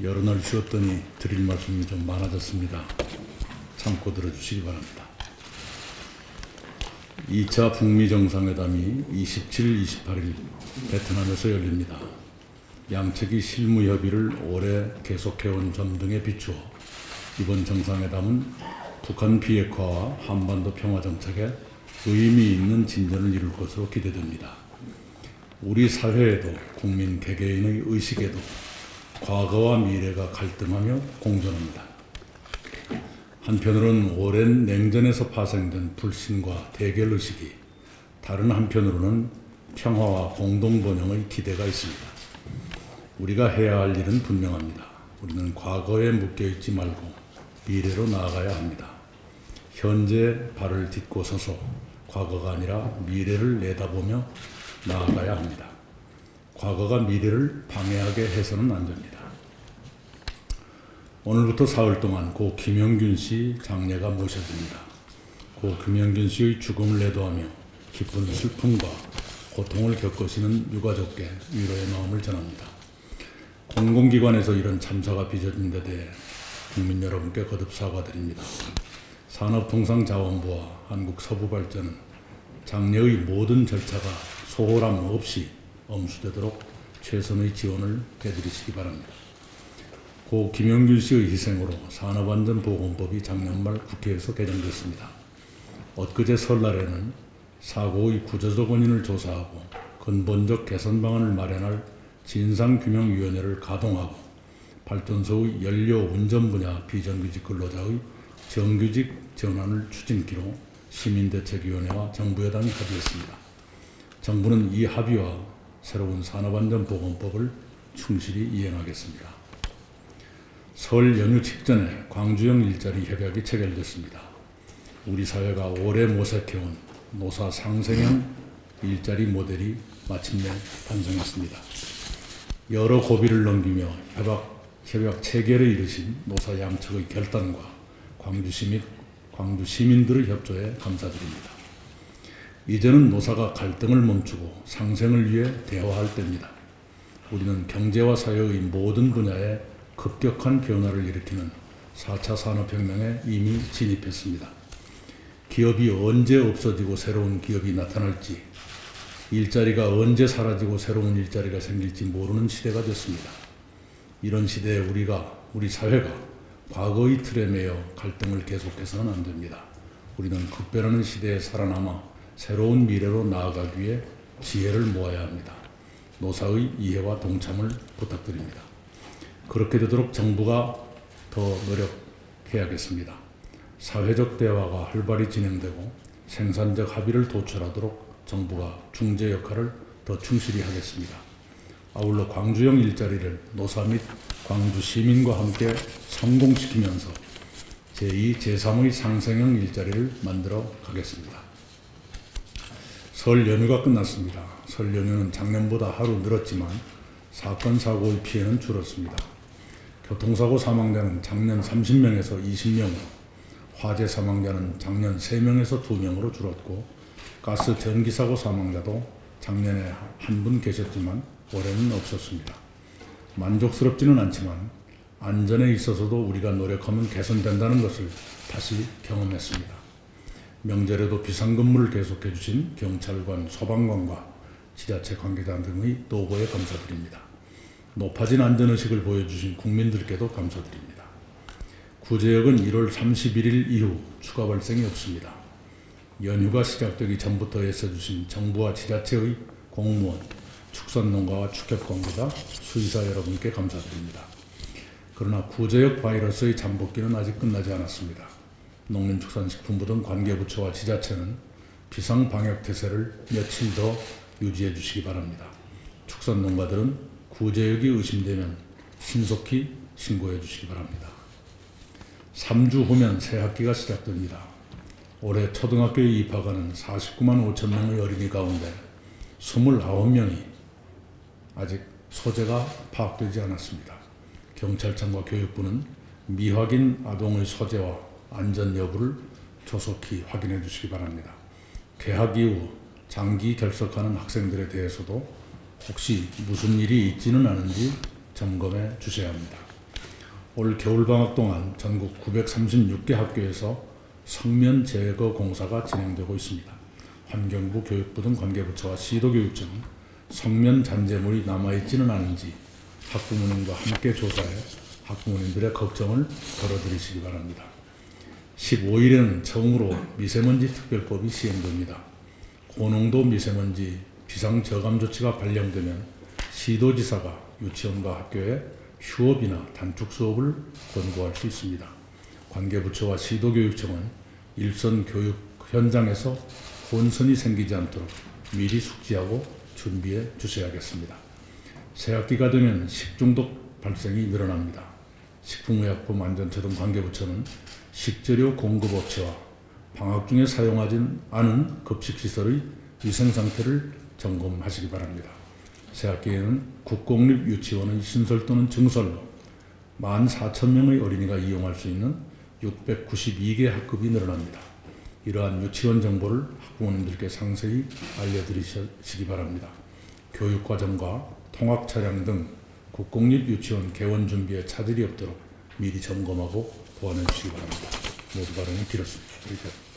여러 날 쉬었더니 드릴 말씀이 좀 많아졌습니다. 참고 들어주시기 바랍니다. 2차 북미 정상회담이 27, 28일 베트남에서 열립니다. 양측이 실무 협의를 오래 계속해온 점 등에 비추어 이번 정상회담은 북한 비핵화와 한반도 평화 정책에 의미 있는 진전을 이룰 것으로 기대됩니다. 우리 사회에도 국민 개개인의 의식에도 과거와 미래가 갈등하며 공존합니다. 한편으로는 오랜 냉전에서 파생된 불신과 대결 의식이 다른 한편으로는 평화와 공동 번영의 기대가 있습니다. 우리가 해야 할 일은 분명합니다. 우리는 과거에 묶여 있지 말고 미래로 나아가야 합니다. 현재 발을 딛고 서서 과거가 아니라 미래를 내다보며 나아가야 합니다. 과거가 미래를 방해하게 해서는 안 됩니다. 오늘부터 사흘 동안 고 김영균 씨 장례가 모셔집니다. 고 김영균 씨의 죽음을 내도하며 깊은 슬픔과 고통을 겪으시는 유가족께 위로의 마음을 전합니다. 공공기관에서 이런 참사가 빚어진 데 대해 국민 여러분께 거듭 사과드립니다. 산업통상자원부와 한국서부발전은 장례의 모든 절차가 소홀함 없이 엄수되도록 최선의 지원을 해드리시기 바랍니다. 고 김영균 씨의 희생으로 산업안전보건법이 작년 말 국회에서 개정됐습니다. 엊그제 설날에는 사고의 구조적 원인을 조사하고 근본적 개선 방안을 마련할 진상규명위원회를 가동하고 발전소의 연료 운전 분야 비정규직 근로자의 정규직 전환을 추진기로 시민대책위원회와 정부 여당이 합의했습니다. 정부는 이 합의와 새로운 산업안전보건법을 충실히 이행하겠습니다. 설 연휴 직전에 광주형 일자리 협약이 체결됐습니다. 우리 사회가 오래 모색해온 노사 상생형 일자리 모델이 마침내 탄생했습니다. 여러 고비를 넘기며 협약, 협약 체결에 이르신 노사 양측의 결단과 광주 시민, 광주 시민들의 협조에 감사드립니다. 이제는 노사가 갈등을 멈추고 상생을 위해 대화할 때입니다. 우리는 경제와 사회의 모든 분야에 급격한 변화를 일으키는 4차 산업혁명에 이미 진입했습니다. 기업이 언제 없어지고 새로운 기업이 나타날지, 일자리가 언제 사라지고 새로운 일자리가 생길지 모르는 시대가 됐습니다. 이런 시대에 우리가, 우리 사회가 과거의 틀에 매여 갈등을 계속해서는 안 됩니다. 우리는 급변하는 시대에 살아남아 새로운 미래로 나아가기 위해 지혜를 모아야 합니다. 노사의 이해와 동참을 부탁드립니다. 그렇게 되도록 정부가 더 노력해야겠습니다. 사회적 대화가 활발히 진행되고 생산적 합의를 도출하도록 정부가 중재 역할을 더 충실히 하겠습니다. 아울러 광주형 일자리를 노사 및 광주 시민과 함께 성공시키면서 제2, 제3의 상생형 일자리를 만들어 가겠습니다. 설 연휴가 끝났습니다. 설 연휴는 작년보다 하루 늘었지만 사건 사고의 피해는 줄었습니다. 교통사고 사망자는 작년 30명에서 20명으로, 화재 사망자는 작년 3명에서 2명으로 줄었고, 가스 전기사고 사망자도 작년에 한 분 계셨지만 올해는 없었습니다. 만족스럽지는 않지만 안전에 있어서도 우리가 노력하면 개선된다는 것을 다시 경험했습니다. 명절에도 비상근무를 계속해 주신 경찰관, 소방관과 지자체 관계자 등의 노고에 감사드립니다. 높아진 안전의식을 보여주신 국민들께도 감사드립니다. 구제역은 1월 31일 이후 추가 발생이 없습니다. 연휴가 시작되기 전부터 애써주신 정부와 지자체의 공무원, 축산농가와 축협 관계자, 수의사 여러분께 감사드립니다. 그러나 구제역 바이러스의 잠복기는 아직 끝나지 않았습니다. 농림축산식품부 등 관계부처와 지자체는 비상방역태세를 며칠 더 유지해 주시기 바랍니다. 축산농가들은 구제역이 의심되면 신속히 신고해 주시기 바랍니다. 3주 후면 새 학기가 시작됩니다. 올해 초등학교에 입학하는 49만 5천 명의 어린이 가운데 29명이 아직 소재가 파악되지 않았습니다. 경찰청과 교육부는 미확인 아동의 소재와 안전 여부를 조속히 확인해 주시기 바랍니다. 개학 이후 장기 결석하는 학생들에 대해서도 혹시 무슨 일이 있지는 않은지 점검해 주셔야 합니다. 올 겨울방학 동안 전국 936개 학교에서 성면 제거 공사가 진행되고 있습니다. 환경부, 교육부 등 관계부처와 시도교육청은 성면 잔재물이 남아있지는 않은지 학부모님과 함께 조사해 학부모님들의 걱정을 덜어드리시기 바랍니다. 15일에는 처음으로 미세먼지 특별법이 시행됩니다. 고농도 미세먼지 비상 저감 조치가 발령되면 시도지사가 유치원과 학교에 휴업이나 단축 수업을 권고할 수 있습니다. 관계부처와 시도교육청은 일선 교육 현장에서 혼선이 생기지 않도록 미리 숙지하고 준비해 주셔야겠습니다. 새학기가 되면 식중독 발생이 늘어납니다. 식품의약품 안전처 등 관계부처는 식재료 공급업체와 방학 중에 사용하지 않은 급식시설의 위생 상태를 점검하시기 바랍니다. 새학기에는 국공립 유치원의 신설 또는 증설로 14,000명의 어린이가 이용할 수 있는 692개 학급이 늘어납니다. 이러한 유치원 정보를 학부모님들께 상세히 알려드리시기 바랍니다. 교육과정과 통학 차량 등 국공립 유치원 개원 준비에 차질이 없도록 미리 점검하고 보완해 주시기 바랍니다. 모두 드렸습니다. 이렇게.